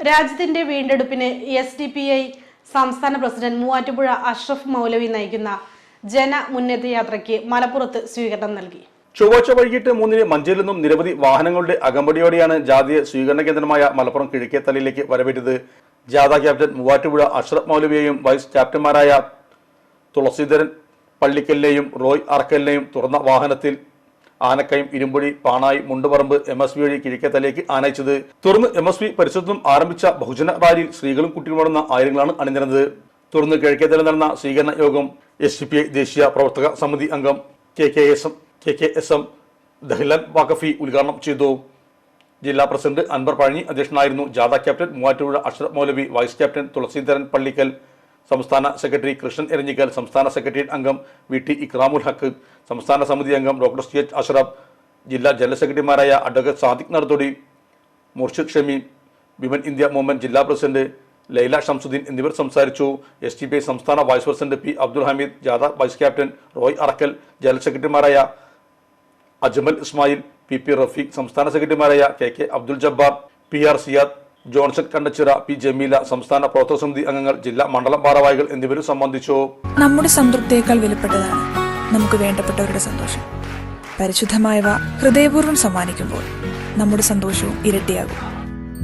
രാജ്യത്തിന്റെ വീണ്ടെടുപ്പിന് S D P I സംസ്ഥാന പ്രസിഡന്റ് മൂവാറ്റുപുഴ അഷ്റഫ് മൗലവി നയിക്കുന്ന ജന മുന്നേറ്റ യാത്രയ്ക്ക് മലപ്പുറത്ത് സ്വീകരണം നൽകി. ചൊവ്വാഴ്ച വൈകിട്ട് മൂന്നിന് മഞ്ചേരിൽ നിന്നും നിരവധി വാഹനങ്ങളുടെ അകമ്പടിയോടെയാണ് ജാതീയ സ്വീകരണ കേന്ദ്രമായ മലപ്പുറം കിഴക്കേത്തലയിലേക്ക് വരവേറ്റത്. ജാഥ ക്യാപ്റ്റൻ മൂവാറ്റുപുഴ അഷ്റഫ് മൗലവിയെയും വൈസ് ക്യാപ്റ്റന്മാരായ തുളസീധരൻ പള്ളിക്കലിനെയും റോയ് അറക്കലിനെയും തുറന്ന വാഹനത്തിൽ Anakkayam Irumbozhi Panayi Munduparamba M S V വഴി കിഴക്കേത്തലേക്ക് ആനയിച്ചത്. തുടർന്ന് എം എസ് വി പരിശോധനം ആരംഭിച്ച ബഹുജന റാലിയിൽ സ്ത്രീകളും കുട്ടികളും കുട്ടികളുമടങ്ങുന്ന ആയിരങ്ങളാണ് അണിനിരന്നത്. തുടർന്ന് കിഴക്കേത്തല നടന്ന സ്വീകരണ യോഗം എസ് ഡി പി ഐ ദേശീയ പ്രവർത്തക സമിതി അംഗം K K S M K K S M Dahlan Waqafi ഉദ്ഘാടനം ചെയ്തു. ജില്ലാ പ്രസിഡന്റ് അൻവർ പഴഞ്ഞി അധ്യക്ഷനായിരുന്നു ജാഥ captain Muvattupuzha Ashraf Moulavi vice captain Thulaseedharan Pallikkal സംസ്ഥാന സെക്രട്ടറി കൃഷ്ണൻ എരഞ്ഞിക്കൽ സംസ്ഥാന സെക്രട്ടേറിയറ്റ് അംഗം വി ടി ഇക്രാമുൽ ഹക്ക് സംസ്ഥാന സമിതി അംഗം ഡോക്ടർ സി എച്ച് അഷ്റഫ് ജില്ലാ ജനറൽ സെക്രട്ടറിമാരായ advocate Sadiq Narthodi Murshid Shami women India movement ജില്ലാ പ്രസിഡന്റ് ലൈല ഷംസുദ്ദീൻ എന്നിവർ സംസാരിച്ചു. എസ് ടി പി ഐ സംസ്ഥാന vice president P Abdul Hameed ജാഥ vice captain Roy Arakkal general സെക്രട്ടറിമാരായ അജ്മൽ ഇസ്മായിൽ പി പി റഫീഖ് സംസ്ഥാന സെക്രട്ടറിമാരായ K K Abdul Jabbar P R Siyad Johnson Kandachira P Jameela സംസ്ഥാന പ്രവർത്തക സമിതി അംഗങ്ങൾ ജില്ലാ മണ്ഡലം ഭാരവാഹികൾ എന്നിവരും സംബന്ധിച്ചു. നമ്മുടെ സംതൃപ്തിയേക്കാൾ വിലപ്പെട്ടതാണ് നമുക്ക് വേണ്ടപ്പെട്ടവരുടെ സന്തോഷം. പരിശുദ്ധമായവ ഹൃദയപൂർവം സമ്മാനിക്കുമ്പോൾ നമ്മുടെ സന്തോഷവും ഇരട്ടിയാകും.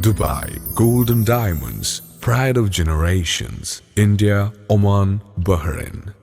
Dubai golden diamonds pride of generations India Oman Bahrain.